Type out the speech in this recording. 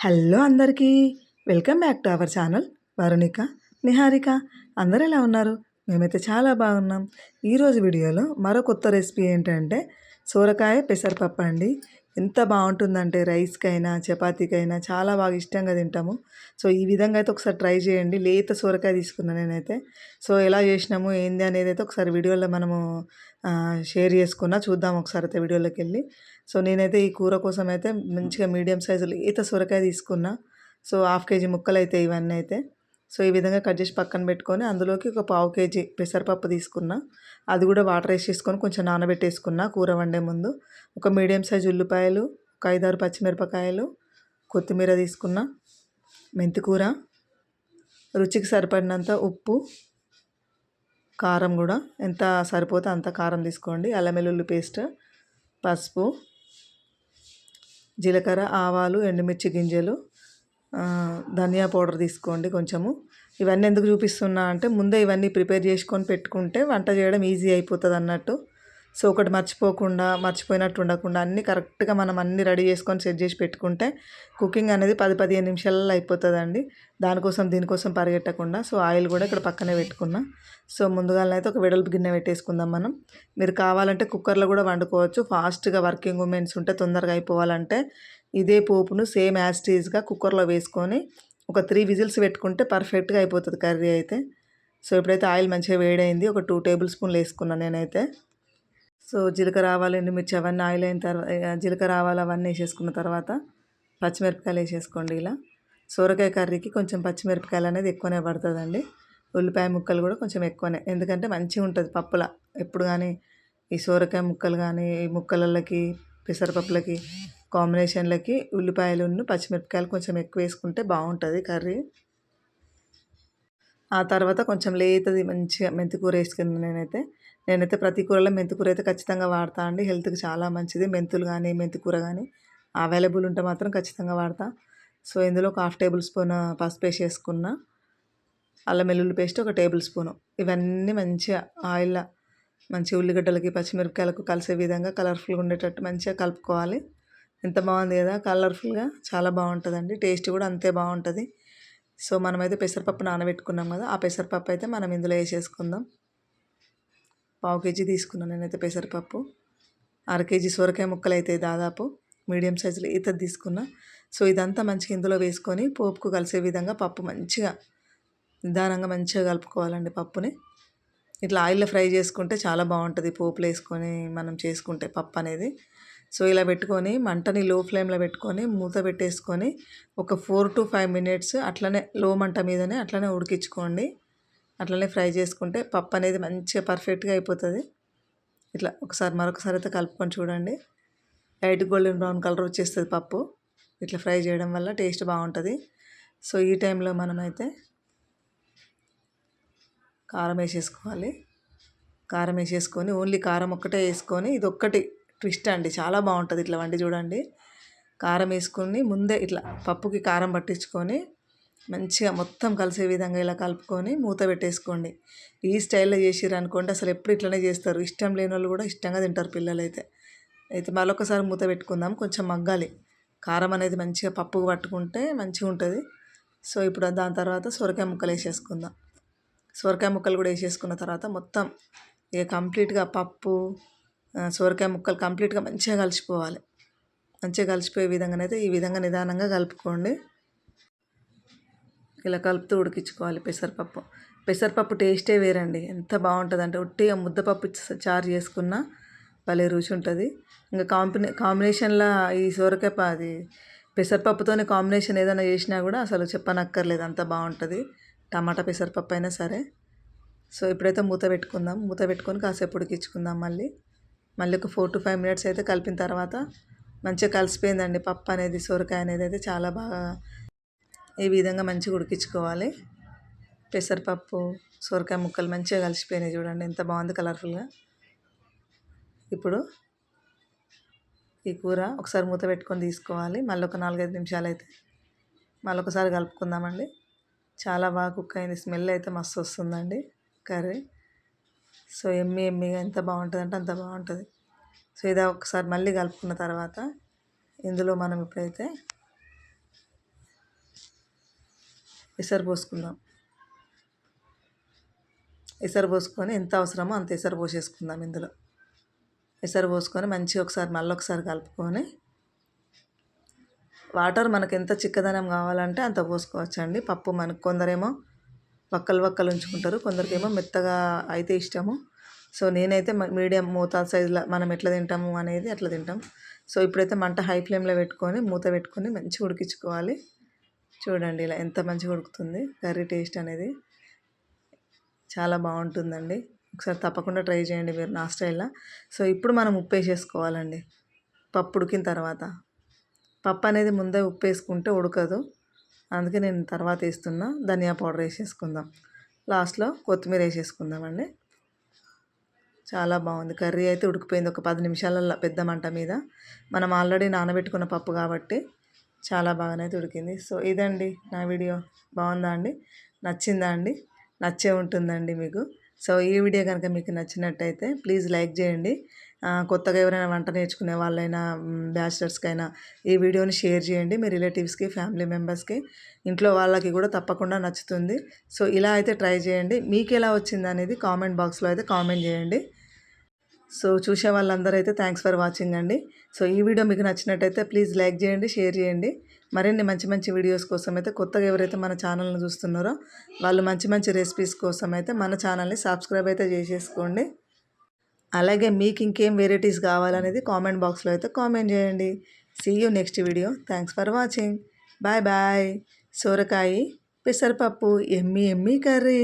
Hello అందరికీ. Welcome back to our channel. Varunika Niharika. అందరూ ఎలా ఉన్నారు? మేమైతే చాలా బాగున్నాం. ఈరోజు వీడియోలో మరో కొత్త రెసిపీ ఏంటంటే సోరకాయ పెసరపప్పు అండి ఎంత బాగుంటుందంటే రైస్కైనా చపాతీకైనా చాలా బాగా ఇష్టంగా తింటాము. సో ఈ విధంగా అయితే ఒకసారి ట్రై చేయండి. లేత సొరకాయ తీసుకున్నాను నేనైతే. సో ఎలా చేసినాము ఏంది అనేది అయితే ఒకసారి వీడియోలో మనము షేర్ చేసుకున్నా చూద్దాం ఒకసారి అయితే వీడియోలోకి వెళ్ళి. సో నేనైతే ఈ కూర కోసం అయితే మంచిగా మీడియం సైజు లేత సొరకాయ తీసుకున్నా. సో హాఫ్ కేజీ ముక్కలు అయితే ఇవన్నీ అయితే సో ఈ విధంగా కట్ చేసి పక్కన పెట్టుకొని అందులోకి ఒక పావు కేజీ పెసరపప్పు తీసుకున్నా. అది కూడా వాటర్ వేసేసుకొని కొంచెం నానబెట్టేసుకున్నా కూర వండే ముందు. ఒక మీడియం సైజ్ ఉల్లిపాయలు ఒక ఐదారు పచ్చిమిరపకాయలు కొత్తిమీర తీసుకున్నా మెంతికూర రుచికి సరిపడినంత ఉప్పు కారం కూడా. ఎంత సరిపోతే అంత కారం తీసుకోండి. అల్లం వెల్లుల్లి పేస్ట్ పసుపు జీలకర్ర ఆవాలు ఎండుమిర్చి గింజలు ధనియా పౌడర్ తీసుకోండి కొంచెము. ఇవన్నీ ఎందుకు చూపిస్తున్నా అంటే ముందే ఇవన్నీ ప్రిపేర్ చేసుకొని పెట్టుకుంటే వంట చేయడం ఈజీ అయిపోతుంది అన్నట్టు. సో ఒకటి మర్చిపోకుండా మర్చిపోయినట్టు ఉండకుండా అన్నీ కరెక్ట్గా మనం అన్నీ రెడీ చేసుకొని సెట్ చేసి పెట్టుకుంటే కుకింగ్ అనేది పది పదిహేను నిమిషాలలో అయిపోతుందండి. దానికోసం దీనికోసం పరిగెట్టకుండా. సో ఆయిల్ కూడా ఇక్కడ పక్కనే పెట్టుకున్నా. సో ముందుగానైతే ఒక వెడల్పు గిన్నె పెట్టేసుకుందాం మనం. మీరు కావాలంటే కుక్కర్లో కూడా వండుకోవచ్చు. ఫాస్ట్గా వర్కింగ్ ఉమెన్స్ ఉంటే తొందరగా అయిపోవాలంటే ఇదే పోపును సేమ్ యాస్టీజ్గా కుక్కర్లో వేసుకొని ఒక త్రీ విజిల్స్ పెట్టుకుంటే పర్ఫెక్ట్గా అయిపోతుంది కర్రీ అయితే. సో ఇప్పుడైతే ఆయిల్ మంచిగా వేడైంది. ఒక టూ టేబుల్ స్పూన్లు వేసుకున్నాను నేనైతే. సో జీలకర్ర ఆవాలు ఎండుమిర్చి అవన్నీ ఆయిల్ అయిన తర్వాత జీలకర్ర ఆవాలు అవన్నీ వేసేసుకున్న తర్వాత పచ్చిమిరపకాయలు వేసేసుకోండి ఇలా. సోరకాయ కర్రీకి కొంచెం పచ్చిమిరపకాయలు అనేది ఎక్కువనే పడుతుందండి. ఉల్లిపాయ ముక్కలు కూడా కొంచెం ఎక్కువనే. ఎందుకంటే మంచిగా ఉంటుంది పప్పుల. ఎప్పుడు కానీ ఈ సోరకాయ ముక్కలు కానీ ఈ ముక్కలకి పెసరపప్పులకి కాంబినేషన్లకి ఉల్లిపాయలు పచ్చిమిరపకాయలు కొంచెం ఎక్కువ వేసుకుంటే బాగుంటుంది కర్రీ. ఆ తర్వాత కొంచెం లేతది మంచిగా మెంతికూర వేసుకున్నాను నేనైతే. నేనైతే ప్రతి కూరలో మెంతికూర అయితే ఖచ్చితంగా వాడతా అండి. హెల్త్కి చాలా మంచిది. మెంతులు కానీ మెంతికూర కానీ అవైలబుల్ ఉంటే మాత్రం ఖచ్చితంగా వాడతా. సో ఇందులో ఒక హాఫ్ టేబుల్ స్పూన్ పసుపు వేసుకున్న అల్లం వెల్లుల్లి పేస్ట్ ఒక టేబుల్ స్పూను. ఇవన్నీ మంచిగా ఆయిల్ మంచి ఉల్లిగడ్డలకి పచ్చిమిరపకాయలకు కలిసే విధంగా కలర్ఫుల్గా ఉండేటట్టు మంచిగా కలుపుకోవాలి. ఎంత బాగుంది కదా కలర్ఫుల్గా చాలా బాగుంటుందండి. టేస్ట్ కూడా అంతే బాగుంటుంది. సో మనమైతే పెసరపప్పు నానబెట్టుకున్నాం కదా ఆ పెసరపప్పు అయితే మనం ఇందులో వేసేసుకుందాం. పావు కేజీ తీసుకున్నాను నేనైతే పెసరపప్పు. అర కేజీ సొరకాయ ముక్కలు అయితే దాదాపు మీడియం సైజులో ఈత తీసుకున్నా. సో ఇదంతా మంచిగా ఇందులో వేసుకొని పోపుకు కలిసే విధంగా పప్పు మంచిగా నిదానంగా మంచిగా కలుపుకోవాలండి పప్పుని. ఇట్లా ఆయిల్లో ఫ్రై చేసుకుంటే చాలా బాగుంటుంది పోపులు వేసుకొని మనం చేసుకుంటే పప్పు అనేది. సో ఇలా పెట్టుకొని మంటని లో ఫ్లేమ్లో పెట్టుకొని మూత పెట్టేసుకొని ఒక ఫోర్ టు ఫైవ్ మినిట్స్ అట్లనే లో మంట మీదనే అట్లనే ఉడికించుకోండి. అట్లనే ఫ్రై చేసుకుంటే పప్పు అనేది మంచిగా పర్ఫెక్ట్గా అయిపోతుంది. ఇట్లా ఒకసారి మరొకసారి అయితే కలుపుకొని చూడండి. లైట్ గోల్డెన్ బ్రౌన్ కలర్ వచ్చేస్తుంది పప్పు. ఇట్లా ఫ్రై చేయడం వల్ల టేస్ట్ బాగుంటుంది. సో ఈ టైంలో మనమైతే కారం వేసేసుకోవాలి. కారం వేసేసుకొని ఓన్లీ కారం ఒక్కటే వేసుకొని ఇది ఒక్కటి ట్విస్ట్ అండి. చాలా బాగుంటుంది ఇట్లా వండి చూడండి. కారం వేసుకొని ముందే ఇట్లా పప్పుకి కారం పట్టించుకొని మంచిగా మొత్తం కలిసే విధంగా ఇలా కలుపుకొని మూత పెట్టేసుకోండి. ఈ స్టైల్లో చేసిర్రు అనుకోండి అసలు ఎప్పుడు ఇట్లనే చేస్తారు. ఇష్టం లేని వాళ్ళు కూడా ఇష్టంగా తింటారు పిల్లలు అయితే అయితే మరొకసారి మూత పెట్టుకుందాం. కొంచెం మగ్గాలి. కారం అనేది మంచిగా పప్పుకు పట్టుకుంటే మంచిగా ఉంటుంది. సో ఇప్పుడు దాని తర్వాత సొరకాయ ముక్కలు వేసేసుకుందాం. సొరకాయ ముక్కలు కూడా వేసేసుకున్న తర్వాత మొత్తం ఇక కంప్లీట్గా పప్పు సొరకాయ ముక్కలు కంప్లీట్గా మంచిగా కలిసిపోవాలి. మంచిగా కలిసిపోయే విధంగానైతే ఈ విధంగా నిదానంగా కలుపుకోండి. ఇలా కలుపుతూ ఉడికించుకోవాలి పెసరపప్పు. పెసరపప్పు టేస్టే వేరండి. ఎంత బాగుంటుంది అంటే ఉట్టిగా ముద్దపప్పు చారు చేసుకున్న భలే రుచి ఉంటుంది ఇంకా కాంబినే కాంబినేషన్లో ఈ సోరకాయ అది పెసరపప్పుతోనే కాంబినేషన్ ఏదైనా చేసినా కూడా అసలు చెప్పనక్కర్లేదు. అంత బాగుంటుంది. టమాటా పెసరపప్పు అయినా సరే. సో ఇప్పుడైతే మూత పెట్టుకుందాం. మూత పెట్టుకొని కాసేపు ఉడికించుకుందాం మళ్ళీ. మళ్ళీ ఒక ఫోర్ టు ఫైవ్ మినిట్స్ అయితే కలిపిన తర్వాత మంచిగా కలిసిపోయిందండి. పప్పు అనేది సొరకాయ అనేది అయితే చాలా బాగా ఈ విధంగా మంచిగా ఉడికించుకోవాలి. పెసరపప్పు సొరకాయ ముక్కలు మంచిగా కలిసిపోయినాయి చూడండి. ఎంత బాగుంది కలర్ఫుల్గా. ఇప్పుడు ఈ కూర ఒకసారి మూత పెట్టుకొని తీసుకోవాలి. మళ్ళీ ఒక నాలుగైదు నిమిషాలు అయితే మళ్ళీ ఒకసారి కలుపుకుందామండి. చాలా బాగా కుక్ అయింది. స్మెల్ అయితే మస్తు వస్తుందండి. కర్రీ. సో ఎమ్మి ఎమ్మిగా ఎంత బాగుంటుంది అంటే అంత బాగుంటుంది. సో ఇది ఒకసారి మళ్ళీ కలుపుకున్న తర్వాత ఇందులో మనం ఇప్పుడైతే ఎసరు పోసుకుందాం. ఎసరు పోసుకొని ఎంత అవసరమో అంత ఎసరు పోసేసుకుందాం ఇందులో. ఎసరు పోసుకొని మంచిగా ఒకసారి మళ్ళీ ఒకసారి కలుపుకొని వాటర్ మనకు ఎంత చిక్కదనం కావాలంటే అంత పోసుకోవచ్చండి. పప్పు మనకు కొందరేమో వక్కలు వక్కలు ఉంచుకుంటారు. కొందరికేమో మెత్తగా అయితే ఇష్టము. సో నేనైతే మీడియం మూత సైజులో మనం ఎట్లా తింటాము అనేది అట్లా తింటాం. సో ఇప్పుడైతే మంట హై ఫ్లేమ్లో పెట్టుకొని మూత పెట్టుకొని మంచిగా ఉడికించుకోవాలి. చూడండి ఇలా ఎంత మంచిగా ఉడుకుతుంది. కర్రీ టేస్ట్ అనేది చాలా బాగుంటుందండి. ఒకసారి తప్పకుండా ట్రై చేయండి మీరు నా స్టైల్లో. సో ఇప్పుడు మనం ఉప్పు వేసేసుకోవాలండి పప్పు ఉడికిన తర్వాత. పప్పు అనేది ముందే ఉప్పు వేసుకుంటే ఉడకదు. అందుకే నేను తర్వాత వేస్తున్నా ధనియా పౌడర్ వేసేసుకుందాం. లాస్ట్లో కొత్తిమీర వేసేసుకుందామండి. చాలా బాగుంది. కర్రీ అయితే ఉడికిపోయింది. ఒక పది నిమిషాలలో పెద్ద మంట మీద. మనం ఆల్రెడీ నానబెట్టుకున్న పప్పు కాబట్టి చాలా బాగానైతే ఉడికింది. సో ఇదండి నా వీడియో. బాగుందా అండి? నచ్చిందా అండి? నచ్చే ఉంటుందండి మీకు. సో ఈ వీడియో కనుక మీకు నచ్చినట్టయితే ప్లీజ్ లైక్ చేయండి. కొత్తగా ఎవరైనా వంట నేర్చుకునే వాళ్ళైనా బ్యాచిలర్స్కైనా ఈ వీడియోని షేర్ చేయండి. మీ రిలేటివ్స్కి ఫ్యామిలీ మెంబర్స్కి ఇంట్లో వాళ్ళకి కూడా తప్పకుండా నచ్చుతుంది. సో ఇలా అయితే ట్రై చేయండి. మీకు ఎలా వచ్చింది అనేది కామెంట్ బాక్స్లో అయితే కామెంట్ చేయండి. సో చూసే వాళ్ళందరూ అయితే థ్యాంక్స్ ఫర్ వాచింగ్ అండి. సో ఈ వీడియో మీకు నచ్చినట్టయితే ప్లీజ్ లైక్ చేయండి షేర్ చేయండి. మరిన్ని మంచి మంచి వీడియోస్ కోసం అయితే కొత్తగా ఎవరైతే మన ఛానల్ని చూస్తున్నారో వాళ్ళు మంచి మంచి రెసిపీస్ కోసం అయితే మన ఛానల్ని సబ్స్క్రైబ్ అయితే చేసేసుకోండి. అలాగే మీకు ఇంకేం వెరైటీస్ కావాలనేది కామెంట్ బాక్స్లో అయితే కామెంట్ చేయండి. See you next video thanks for watching bye bye సోరకాయ పెసరపప్పు ఎమ్మి ఎమ్మి కర్రీ.